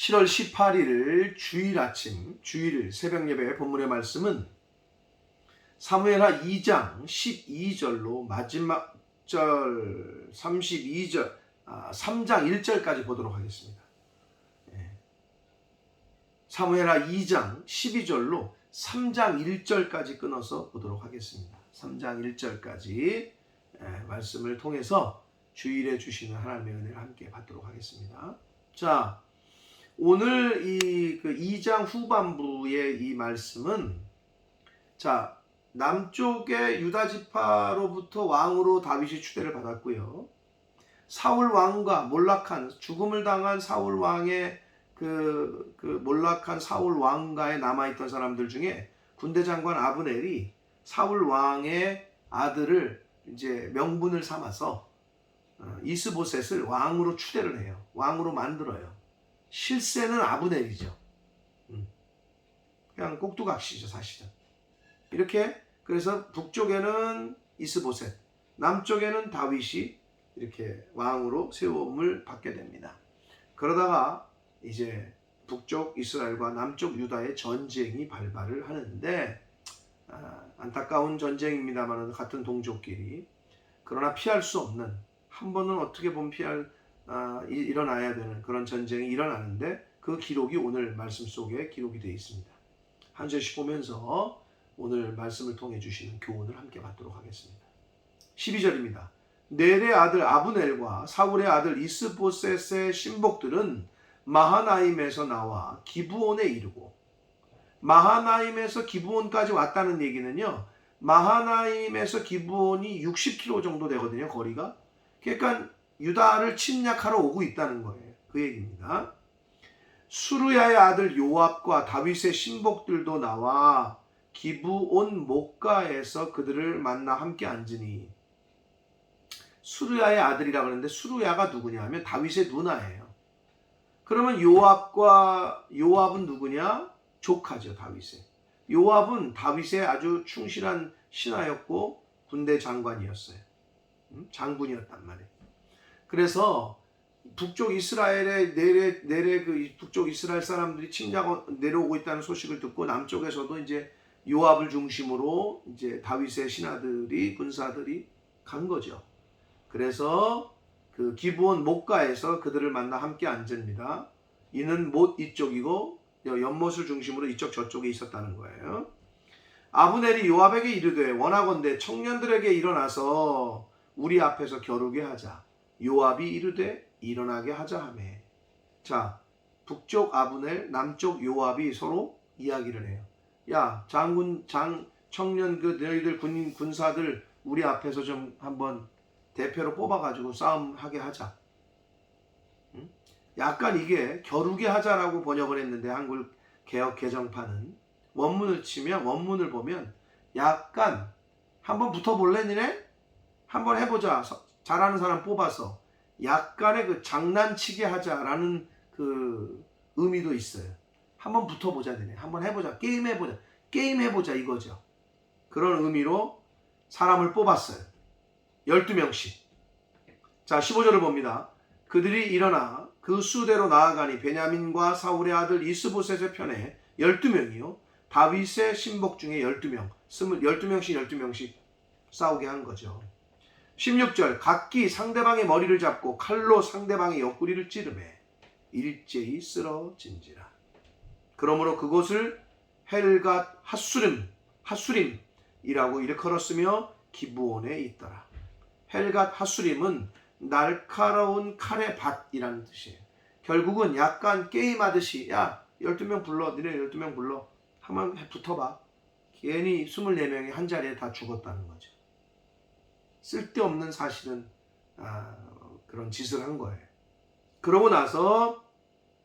7월 18일 주일 아침, 주일 새벽 예배 본문의 말씀은 사무엘하 2장 12절로 마지막 절 32절, 아, 3장 1절까지 보도록 하겠습니다. 예. 사무엘하 2장 12절로 3장 1절까지 끊어서 보도록 하겠습니다. 3장 1절까지 예, 말씀을 통해서 주일에 주시는 하나님의 은혜를 함께 받도록 하겠습니다. 자, 오늘 이그 2장 후반부의 이 말씀은 자, 남쪽의 유다 지파로부터 왕으로 다윗이 추대를 받았고요. 사울 왕과 몰락한 죽음을 당한 사울 왕의 그, 그 몰락한 사울 왕가에 남아 있던 사람들 중에 군대 장관 아브넬이 사울 왕의 아들을 이제 명분을 삼아서 어, 이스보셋을 왕으로 추대를 해요. 왕으로 만들어요. 실세는 아브넬이죠. 음. 그냥 꼭두각시죠 사실은. 이렇게 그래서 북쪽에는 이스보셋, 남쪽에는 다윗이 이렇게 왕으로 세움을 받게 됩니다. 그러다가 이제 북쪽 이스라엘과 남쪽 유다의 전쟁이 발발을 하는데 아, 안타까운 전쟁입니다만 같은 동족끼리 그러나 피할 수 없는 한 번은 어떻게 보면 피할 아, 이- 일어나야 되는 그런 전쟁이 일어나는데 그 기록이 오늘 말씀 속에 기록이 되어 있습니다. 한 절씩 보면서 오늘 말씀을 통해 주시는 교훈을 함께 받도록 하겠습니다. 12절입니다. 넬의 아들 아브넬과 사울의 아들 이스보셋의 신복들은 마하나임에서 나와 기부온에 이르고 마하나임에서 기부온까지 왔다는 얘기는요. 마하나임에서 기부온이 60km 정도 되거든요. 거리가. 그러니까 유다를 침략하러 오고 있다는 거예요. 그 얘기입니다. 수르야의 아들 요압과 다윗의 신복들도 나와 기부온 목가에서 그들을 만나 함께 앉으니 수르야의 아들이라 그러는데 수르야가 누구냐 하면 다윗의 누나예요. 그러면 요압과 요압은 누구냐? 조카죠, 다윗의. 요압은 다윗의 아주 충실한 신하였고 군대 장관이었어요. 음? 장군이었단 말이에요. 그래서 북쪽 이스라엘의 내래 내래 그 북쪽 이스라엘 사람들이 침략 내려오고 있다는 소식을 듣고 남쪽에서도 이제 요압을 중심으로 이제 다윗의 신하들이 군사들이 간 거죠. 그래서 그 기브온 목가에서 그들을 만나 함께 앉습니다. 이는 못 이쪽이고 연못을 중심으로 이쪽 저쪽에 있었다는 거예요. 아브넬이 요압에게 이르되 원하건대 청년들에게 일어나서 우리 앞에서 겨루게 하자. 요압이 이르되 일어나게 하자 하매. 자, 북쪽 아브넬, 남쪽 요압이 서로 이야기를 해요. 야, 장군, 장, 청년 그 너희들 군인 군사들 우리 앞에서 좀 한번 대표로 뽑아가지고 싸움하게 하자. 응? 약간 이게 겨루게 하자라고 번역을 했는데 한글 개혁 개정판은 원문을 치면 원문을 보면 약간 한번 붙어볼래 니네? 한번 해보자. 서- 잘하는 사람 뽑아서 약간의 그 장난치게 하자라는 그 의미도 있어요. 한번 붙어보자 니네. 한번 해보자. 게임 해보자. 게임 해보자 이거죠. 그런 의미로 사람을 뽑았어요. 12명씩. 자, 15절을 봅니다. 그들이 일어나 그 수대로 나아가니 베냐민과 사울의 아들 이스보셋의 편에 12명이요. 다윗의 신복 중에 12명. 12명씩 12명씩 싸우게 한 거죠. 16절 각기 상대방의 머리를 잡고 칼로 상대방의 옆구리를 찌르매 일제히 쓰러진지라. 그러므로 그곳을 헬갓 핫수림 핫수림이라고 일컬었으며 기부온에 있더라. 헬갓 핫수림은 날카로운 칼의 밭이라는 뜻이에요. 결국은 약간 게임하듯이 야 12명 불러 니네 12명 불러 한번 붙어봐. 괜히 24명이 한 자리에 다 죽었다는 거죠. 쓸데없는 사실은 아, 그런 짓을 한 거예요. 그러고 나서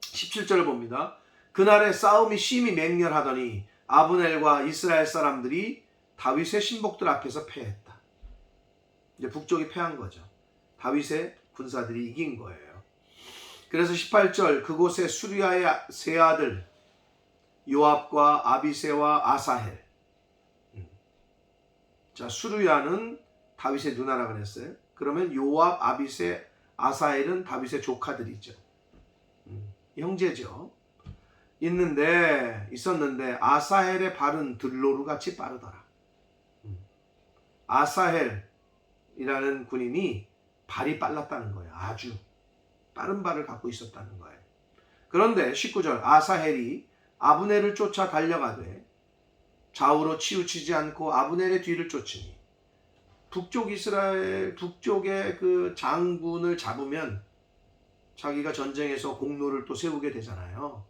17절을 봅니다. 그날의 싸움이 심히 맹렬하더니 아브넬과 이스라엘 사람들이 다윗의 신복들 앞에서 패했다. 이제 북쪽이 패한 거죠. 다윗의 군사들이 이긴 거예요. 그래서 18절 그곳에 수리아의 세 아들 요압과 아비세와 아사헬. 음. 자 수르야는 다윗의 누나라 그랬어요. 그러면 요압, 아비세, 아사헬은 다윗의 조카들이죠. 음. 형제죠. 있는데 있었는데 아사헬의 발은 들로루 같이 빠르더라. 음. 아사헬이라는 군인이 발이 빨랐다는 거예요. 아주 빠른 발을 갖고 있었다는 거예요. 그런데 19절 아사헬이 아브넬을 쫓아 달려가되 좌우로 치우치지 않고 아브넬의 뒤를 쫓으니 북쪽 이스라엘 북쪽의 그 장군을 잡으면 자기가 전쟁에서 공로를 또 세우게 되잖아요.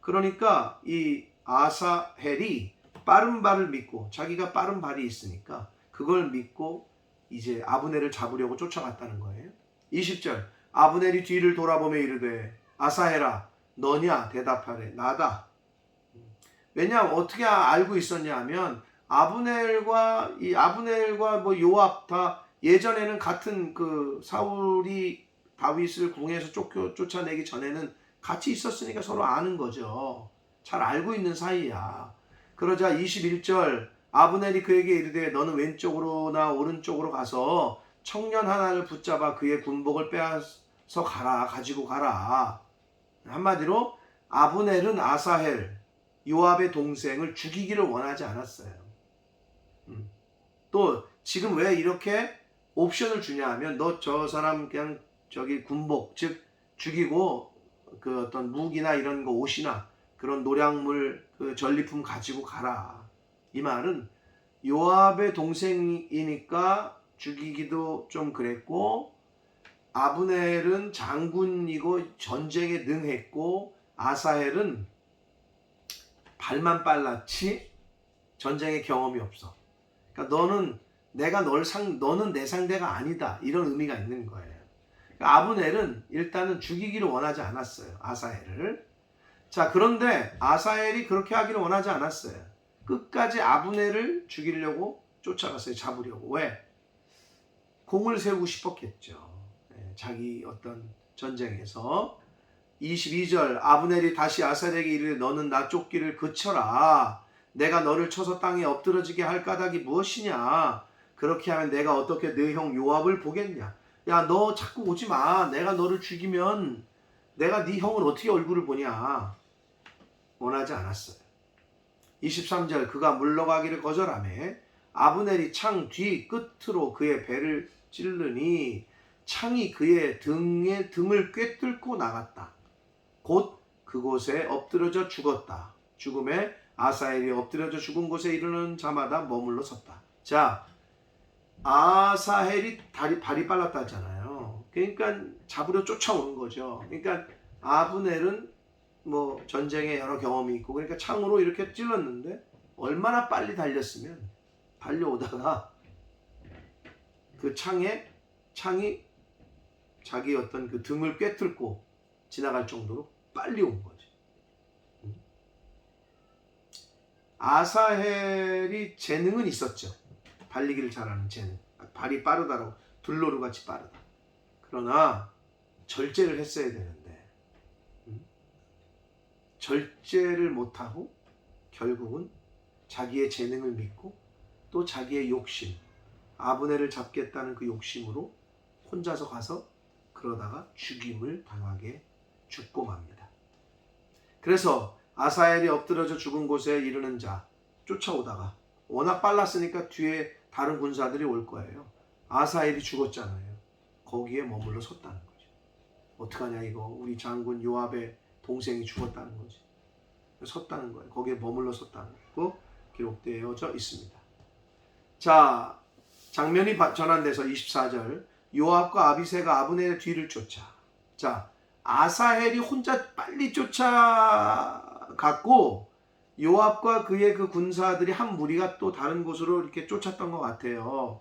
그러니까 이 아사헬이 빠른 발을 믿고 자기가 빠른 발이 있으니까 그걸 믿고 이제 아브넬을 잡으려고 쫓아갔다는 거예요. 20절 아브넬이 뒤를 돌아보며 이르되 아사헬아 너냐 대답하래 나다. 왜냐 어떻게 알고 있었냐 하면 아브넬과 이 아브넬과 뭐 요압 다 예전에는 같은 그 사울이 다윗을 궁에서 쫓겨, 쫓아내기 전에는 같이 있었으니까 서로 아는 거죠. 잘 알고 있는 사이야. 그러자 21절 아브넬이 그에게 이르되 너는 왼쪽으로나 오른쪽으로 가서 청년 하나를 붙잡아 그의 군복을 빼앗아 가라 가지고 가라. 한마디로 아브넬은 아사헬 요압의 동생을 죽이기를 원하지 않았어요. 음. 또 지금 왜 이렇게 옵션을 주냐 하면 너 저 사람 그냥 저기 군복 즉 죽이고 그 어떤 무기나 이런 거 옷이나 그런 노량물 그 전리품 가지고 가라. 이 말은 요압의 동생이니까 죽이기도 좀 그랬고 아브넬은 장군이고 전쟁에 능했고 아사헬은 발만 빨랐지 전쟁의 경험이 없어. 그러니까 너는 내가 널 상, 너는 내 상대가 아니다. 이런 의미가 있는 거예요. 그러니까 아브넬은 일단은 죽이기를 원하지 않았어요. 아사헬을. 자, 그런데 아사헬이 그렇게 하기를 원하지 않았어요. 끝까지 아브넬을 죽이려고 쫓아갔어요. 잡으려고. 왜? 공을 세우고 싶었겠죠. 예, 자기 어떤 전쟁에서. 22절 아브넬이 다시 아사엘에게 이르되 너는 나 쫓기를 그쳐라. 내가 너를 쳐서 땅에 엎드러지게 할 까닭이 무엇이냐? 그렇게 하면 내가 어떻게 내 형 요압을 보겠냐? 야, 너 자꾸 오지 마. 내가 너를 죽이면 내가 네 형을 어떻게 얼굴을 보냐? 원하지 않았어요. 23절 그가 물러가기를 거절하며 아브넬이 창 뒤 끝으로 그의 배를 찌르니 창이 그의 등에 등을 꿰뚫고 나갔다. 곧 그곳에 엎드려져 죽었다. 죽음에 아사엘이 엎드려져 죽은 곳에 이르는 자마다 머물러 섰다. 자, 아사헬이 다리 발이 빨랐다 했잖아요. 그러니까 잡으려 쫓아오는 거죠. 그러니까 아브넬은 뭐 전쟁에 여러 경험이 있고 그러니까 창으로 이렇게 찔렀는데 얼마나 빨리 달렸으면 달려오다가 그 창에 창이 자기 어떤 그 등을 꿰뚫고 지나갈 정도로 빨리 온 거지. 아사헬이 재능은 있었죠. 달리기를 잘하는 재능. 발이 빠르다라고 둘로루 같이 빠르다. 그러나 절제를 했어야 되는데 음? 절제를 못하고 결국은 자기의 재능을 믿고 또 자기의 욕심 아브넬을 잡겠다는 그 욕심으로 혼자서 가서 그러다가 죽임을 당하게 죽고 맙니다. 그래서 아사엘이 엎드려져 죽은 곳에 이르는 자 쫓아오다가 워낙 빨랐으니까 뒤에 다른 군사들이 올 거예요. 아사엘이 죽었잖아요. 거기에 머물러 섰다는 거죠. 어떡하냐 이거 우리 장군 요압의 동생이 죽었다는 거지. 섰다는 거예요. 거기에 머물러 섰다는 거 기록되어져 있습니다. 자 장면이 전환돼서 24절 요압과 아비세가 아브넬의 뒤를 쫓아 자 아사헬이 혼자 빨리 쫓아 갔고 요압과 그의 그 군사들이 한 무리가 또 다른 곳으로 이렇게 쫓았던 것 같아요.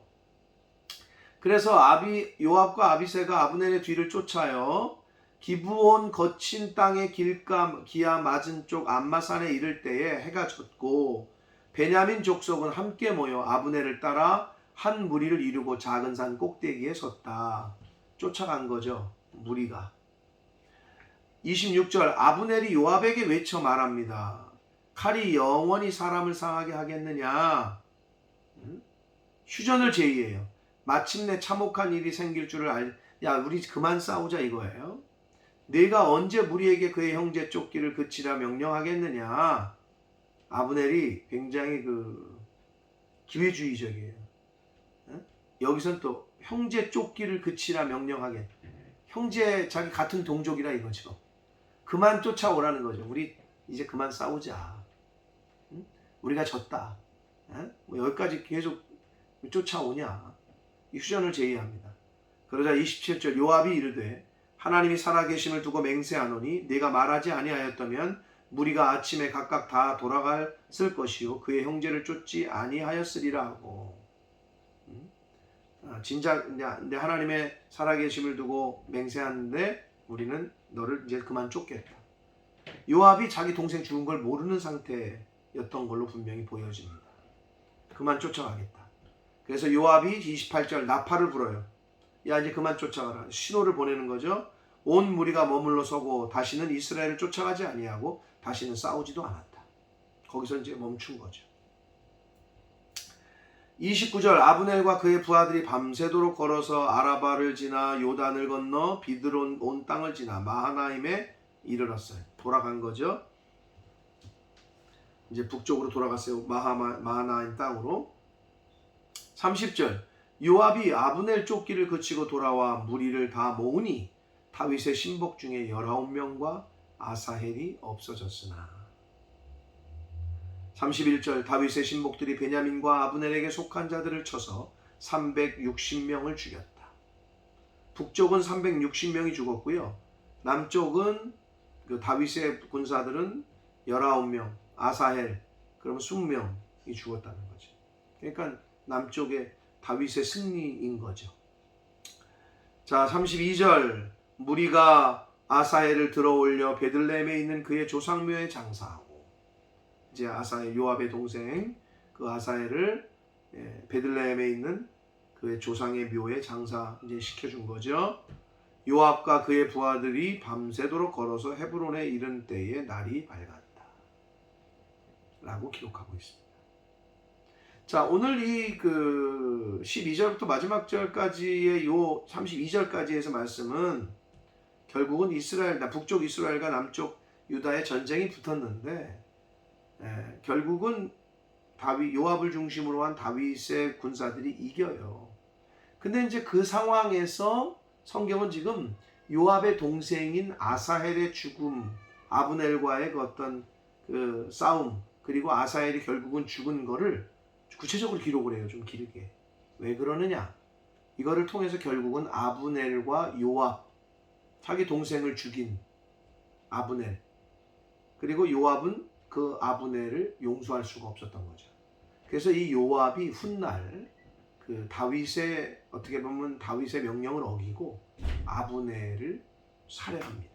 그래서 아비 요압과 아비세가 아브넬의 뒤를 쫓아요. 기부온 거친 땅의 길가 기아 맞은 쪽 안마산에 이를 때에 해가 졌고 베냐민 족속은 함께 모여 아브넬을 따라 한 무리를 이루고 작은 산 꼭대기에 섰다. 쫓아간 거죠. 무리가. 26절 아브넬이 요압에게 외쳐 말합니다. 칼이 영원히 사람을 상하게 하겠느냐? 음? 휴전을 제의해요. 마침내 참혹한 일이 생길 줄을 알. 야, 우리 그만 싸우자 이거예요. 내가 언제 무리에게 그의 형제 쫓기를 그치라 명령하겠느냐? 아브넬이 굉장히 그 기회주의적이에요. 예? 여기선 또 형제 쫓기를 그치라 명령하게. 형제 자기 같은 동족이라 이거죠. 그만 쫓아오라는 거죠. 우리 이제 그만 싸우자. 응? 우리가 졌다. 예? 뭐 여기까지 계속 쫓아오냐? 이 휴전을 제의합니다. 그러자 27절 요압이 이르되 하나님이 살아계심을 두고 맹세하노니 네가 말하지 아니하였다면 무리가 아침에 각각 다 돌아갔을 것이요 그의 형제를 쫓지 아니하였으리라 하고 음? 아, 진작 내 하나님의 살아계심을 두고 맹세하는데 우리는 너를 이제 그만 쫓겠다. 요압이 자기 동생 죽은 걸 모르는 상태였던 걸로 분명히 보여집니다. 그만 쫓아가겠다. 그래서 요압이 28절 나팔을 불어요. 야 이제 그만 쫓아가라. 신호를 보내는 거죠. 온 무리가 머물러 서고 다시는 이스라엘을 쫓아가지 아니하고 다시는 싸우지도 않았다. 거기서 이제 멈춘 거죠. 29절 아브넬과 그의 부하들이 밤새도록 걸어서 아라바를 지나 요단을 건너 비드론 온 땅을 지나 마하나임에 이르렀어요. 돌아간 거죠. 이제 북쪽으로 돌아갔어요. 마하마, 마하나임 땅으로. 30절 요압이 아브넬 쫓기를 그치고 돌아와 무리를 다 모으니 다윗의 신복 중에 19명과 아사헬이 없어졌으나 31절 다윗의 신복들이 베냐민과 아브넬에게 속한 자들을 쳐서 360명을 죽였다. 북쪽은 360명이 죽었고요. 남쪽은 그 다윗의 군사들은 19명, 아사헬 그러면 20명이 죽었다는 거죠. 그러니까 남쪽에 다윗의 승리인 거죠. 자, 32절 무리가 아사엘을 들어 올려 베들레헴에 있는 그의 조상묘에 장사하고 이제 아사엘 요압의 동생 그 아사엘을 예, 베들레헴에 있는 그의 조상의 묘에 장사 이제 시켜준 거죠. 요압과 그의 부하들이 밤새도록 걸어서 헤브론에 이른 때에 날이 밝았다. 라고 기록하고 있습니다. 자, 오늘 이 그 12절부터 마지막 절까지의 요 32절까지 해서 말씀은 결국은 이스라엘, 북쪽 이스라엘과 남쪽 유다의 전쟁이 붙었는데 예, 결국은 다윗 요압을 중심으로 한 다윗의 군사들이 이겨요. 근데 이제 그 상황에서 성경은 지금 요압의 동생인 아사헬의 죽음, 아브넬과의 그 어떤 그 싸움, 그리고 아사헬이 결국은 죽은 거를 구체적으로 기록을 해요. 좀 길게. 왜 그러느냐? 이거를 통해서 결국은 아브넬과 요압, 자기 동생을 죽인 아브넬, 그리고 요압은 그 아브넬을 용서할 수가 없었던 거죠. 그래서 이 요압이 훗날 그 다윗의 어떻게 보면 다윗의 명령을 어기고 아브넬을 살해합니다.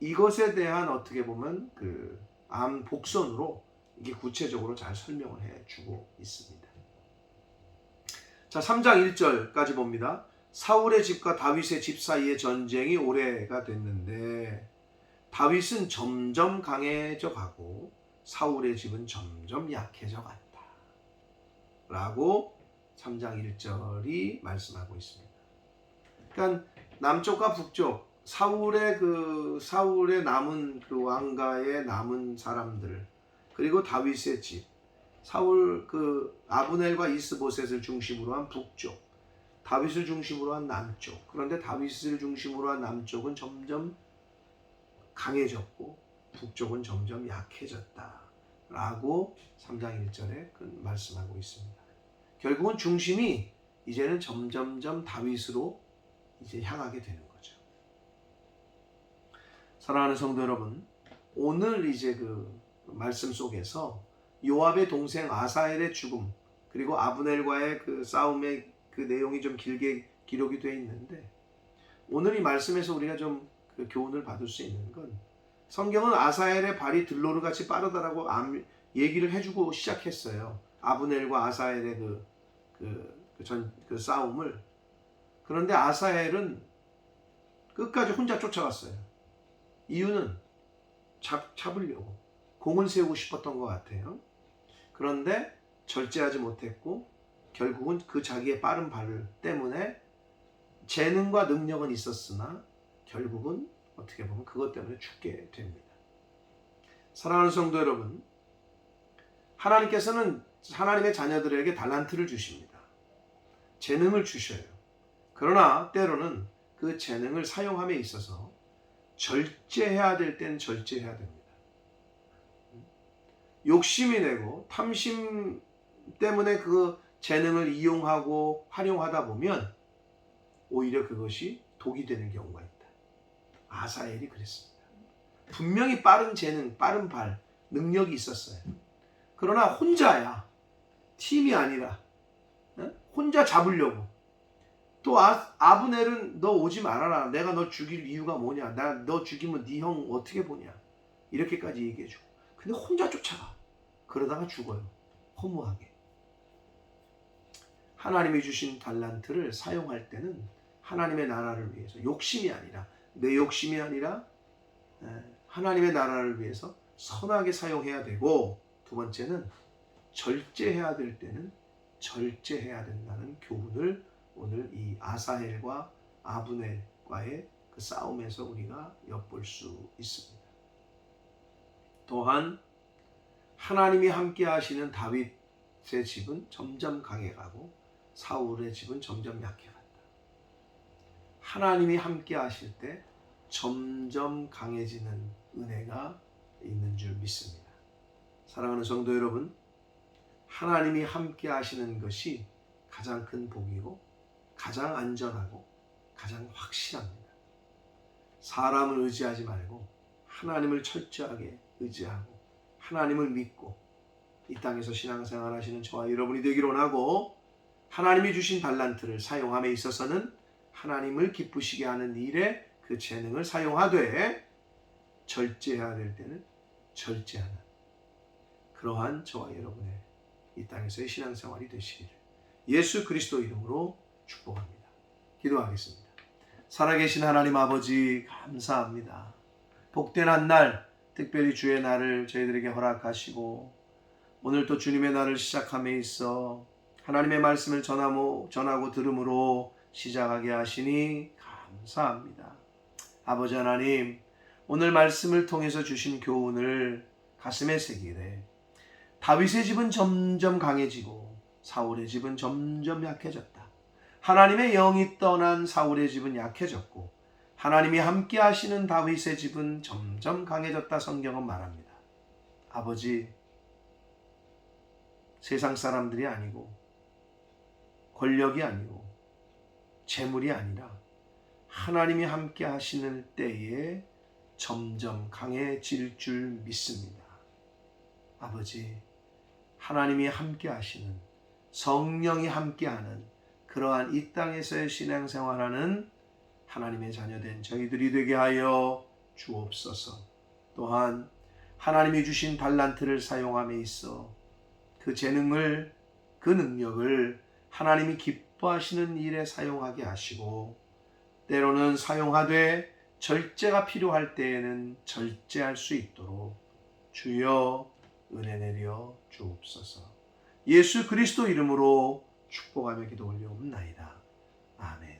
이것에 대한 어떻게 보면 그 암 복선으로 이게 구체적으로 잘 설명을 해 주고 있습니다. 자, 3장 1절까지 봅니다. 사울의 집과 다윗의 집 사이의 전쟁이 오래가 됐는데 다윗은 점점 강해져 가고 사울의 집은 점점 약해져 갔다. 라고 3장 1절이 말씀하고 있습니다. 그러니까 남쪽과 북쪽 사울의 그 사울의 남은 그 왕가의 남은 사람들 그리고 다윗의 집 사울 그 아브넬과 이스보셋을 중심으로 한 북쪽 다윗을 중심으로 한 남쪽 그런데 다윗을 중심으로 한 남쪽은 점점 강해졌고 북쪽은 점점 약해졌다 라고 3장 1절에 그 말씀하고 있습니다. 결국은 중심이 이제는 점점점 다윗으로 이제 향하게 되는 거죠. 사랑하는 성도 여러분 오늘 이제 그 말씀 속에서 요압의 동생 아사엘의 죽음 그리고 아브넬과의 그 싸움의 그 내용이 좀 길게 기록이 되어 있는데 오늘 이 말씀에서 우리가 좀 그 교훈을 받을 수 있는 건 성경은 아사엘의 발이 들로르 같이 빠르다라고 얘기를 해주고 시작했어요. 아브넬과 아사엘의 그, 그, 그, 전, 그 싸움을. 그런데 아사엘은 끝까지 혼자 쫓아갔어요. 이유는 잡, 잡으려고. 공을 세우고 싶었던 것 같아요. 그런데 절제하지 못했고 결국은 그 자기의 빠른 발 때문에 재능과 능력은 있었으나 결국은 어떻게 보면 그것 때문에 죽게 됩니다. 사랑하는 성도 여러분, 하나님께서는 하나님의 자녀들에게 달란트를 주십니다. 재능을 주셔요. 그러나 때로는 그 재능을 사용함에 있어서 절제해야 될 때는 절제해야 됩니다. 욕심이 내고 탐심 때문에 그 재능을 이용하고 활용하다 보면 오히려 그것이 독이 되는 경우가 있다. 아사엘이 그랬습니다. 분명히 빠른 재능, 빠른 발, 능력이 있었어요. 그러나 혼자야. 팀이 아니라 어? 혼자 잡으려고. 또 아, 아브넬은 너 오지 말아라. 내가 너 죽일 이유가 뭐냐. 나 너 죽이면 네 형 어떻게 보냐. 이렇게까지 얘기해주고. 근데 혼자 쫓아가. 그러다가 죽어요. 허무하게. 하나님이 주신 달란트를 사용할 때는 하나님의 나라를 위해서 욕심이 아니라 내 욕심이 아니라 에, 하나님의 나라를 위해서 선하게 사용해야 되고 두 번째는 절제해야 될 때는 절제해야 된다는 교훈을 오늘 이 아사헬과 아브넬과의 그 싸움에서 우리가 엿볼 수 있습니다. 또한 하나님이 함께 하시는 다윗의 집은 점점 강해가고 사울의 집은 점점 약해간다. 하나님이 함께 하실 때 점점 강해지는 은혜가 있는 줄 믿습니다. 사랑하는 성도 여러분, 하나님이 함께 하시는 것이 가장 큰 복이고 가장 안전하고 가장 확실합니다. 사람을 의지하지 말고 하나님을 철저하게 의지하고 하나님을 믿고 이 땅에서 신앙생활 하시는 저와 여러분이 되기를 원하고 하나님이 주신 달란트를 사용함에 있어서는 하나님을 기쁘시게 하는 일에 그 재능을 사용하되 절제해야 될 때는 절제하는 그러한 저와 여러분의 이 땅에서의 신앙생활이 되시기를 예수 그리스도 이름으로 축복합니다. 기도하겠습니다. 살아계신 하나님 아버지 감사합니다. 복된 한 날, 특별히 주의 날을 저희들에게 허락하시고 오늘 또 주님의 날을 시작함에 있어 하나님의 말씀을 전하고, 전하고 들음으로 시작하게 하시니 감사합니다. 아버지 하나님, 오늘 말씀을 통해서 주신 교훈을 가슴에 새기되 다윗의 집은 점점 강해지고 사울의 집은 점점 약해졌다. 하나님의 영이 떠난 사울의 집은 약해졌고 하나님이 함께 하시는 다윗의 집은 점점 강해졌다 성경은 말합니다. 아버지 세상 사람들이 아니고 권력이 아니고 재물이 아니라 하나님이 함께 하시는 때에 점점 강해질 줄 믿습니다. 아버지, 하나님이 함께 하시는 성령이 함께하는 그러한 이 땅에서의 신앙생활하는 하나님의 자녀된 저희들이 되게 하여 주옵소서. 또한 하나님이 주신 달란트를 사용함에 있어 그 재능을 그 능력을 하나님이 기뻐하시는 일에 사용하게 하시고 때로는 사용하되 절제가 필요할 때에는 절제할 수 있도록 주여 은혜 내려 주옵소서. 예수 그리스도 이름으로 축복하며 기도 올려옵나이다. 아멘.